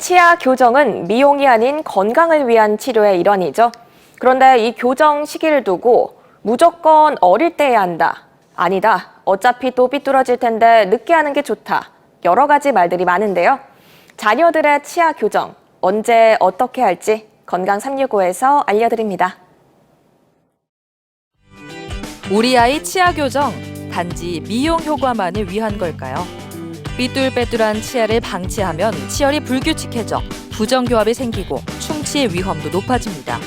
치아 교정은 미용이 아닌 건강을 위한 치료의 일환이죠. 그런데 이 교정 시기를 두고 무조건 어릴 때 해야 한다. 아니다. 어차피 또 삐뚤어질 텐데 늦게 하는 게 좋다. 여러 가지 말들이 많은데요. 자녀들의 치아 교정 언제 어떻게 할지 건강 365에서 알려드립니다. 우리 아이 치아 교정 단지 미용 효과만을 위한 걸까요? 삐뚤빼뚤한 치아를 방치하면 치열이 불규칙해져 부정교합이 생기고 충치의 위험도 높아집니다.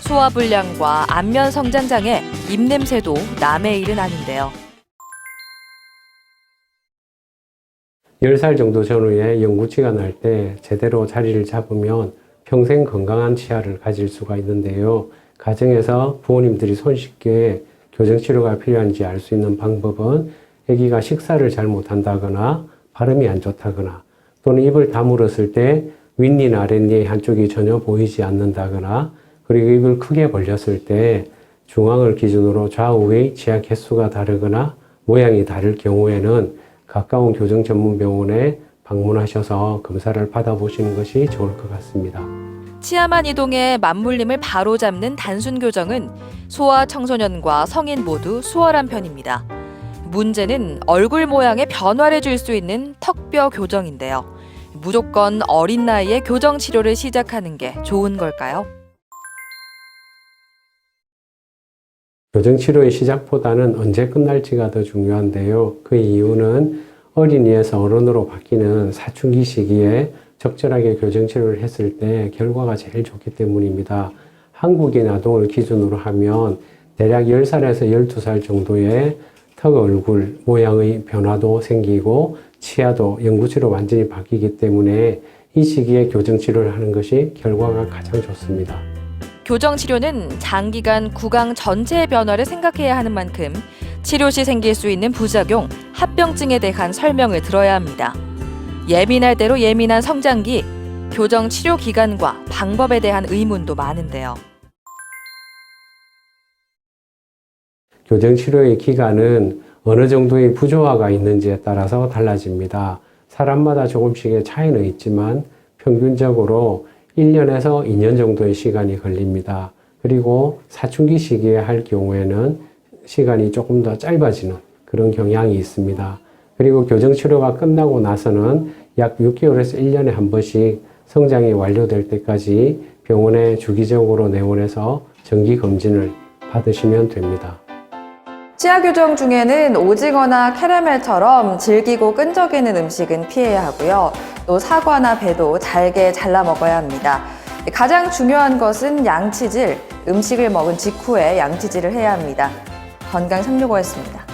소화불량과 안면 성장 장애, 입냄새도 남의 일은 아닌데요. 10살 정도 전후에 영구치가 날 때 제대로 자리를 잡으면 평생 건강한 치아를 가질 수가 있는데요. 가정에서 부모님들이 손쉽게 교정치료가 필요한지 알 수 있는 방법은 아기가 식사를 잘못한다거나 발음이 안 좋다거나 또는 입을 다물었을 때 윗니나 아랫니 한쪽이 전혀 보이지 않는다거나 그리고 입을 크게 벌렸을 때 중앙을 기준으로 좌우의 치아 개수가 다르거나 모양이 다를 경우에는 가까운 교정 전문 병원에 방문하셔서 검사를 받아보시는 것이 좋을 것 같습니다. 치아만 이동해 맞물림을 바로 잡는 단순 교정은 소아 청소년과 성인 모두 수월한 편입니다. 문제는 얼굴 모양의 변화를 줄 수 있는 턱뼈 교정인데요. 무조건 어린 나이에 교정 치료를 시작하는 게 좋은 걸까요? 교정 치료의 시작보다는 언제 끝날지가 더 중요한데요. 그 이유는 어린이에서 어른으로 바뀌는 사춘기 시기에 적절하게 교정 치료를 했을 때 결과가 제일 좋기 때문입니다. 한국인 아동을 기준으로 하면 대략 10살에서 12살 정도의 턱 얼굴 모양의 변화도 생기고 치아도 영구치로 완전히 바뀌기 때문에 이 시기에 교정치료를 하는 것이 결과가 가장 좋습니다. 교정 치료는 장기간 구강 전체의 변화를 생각해야 하는 만큼 치료 시 생길 수 있는 부작용, 합병증에 대한 설명을 들어야 합니다. 예민할 대로 예민한 성장기, 교정 치료 기간과 방법에 대한 의문도 많은데요. 교정 치료의 기간은 어느 정도의 부조화가 있는지에 따라서 달라집니다. 사람마다 조금씩의 차이는 있지만 평균적으로 1년에서 2년 정도의 시간이 걸립니다. 그리고 사춘기 시기에 할 경우에는 시간이 조금 더 짧아지는 그런 경향이 있습니다. 그리고 교정치료가 끝나고 나서는 약 6개월에서 1년에 한 번씩 성장이 완료될 때까지 병원에 주기적으로 내원해서 정기 검진을 받으시면 됩니다. 치아 교정 중에는 오징어나 캐러멜처럼 질기고 끈적이는 음식은 피해야 하고요. 또 사과나 배도 잘게 잘라 먹어야 합니다. 가장 중요한 것은 양치질, 음식을 먹은 직후에 양치질을 해야 합니다. 건강 365였습니다.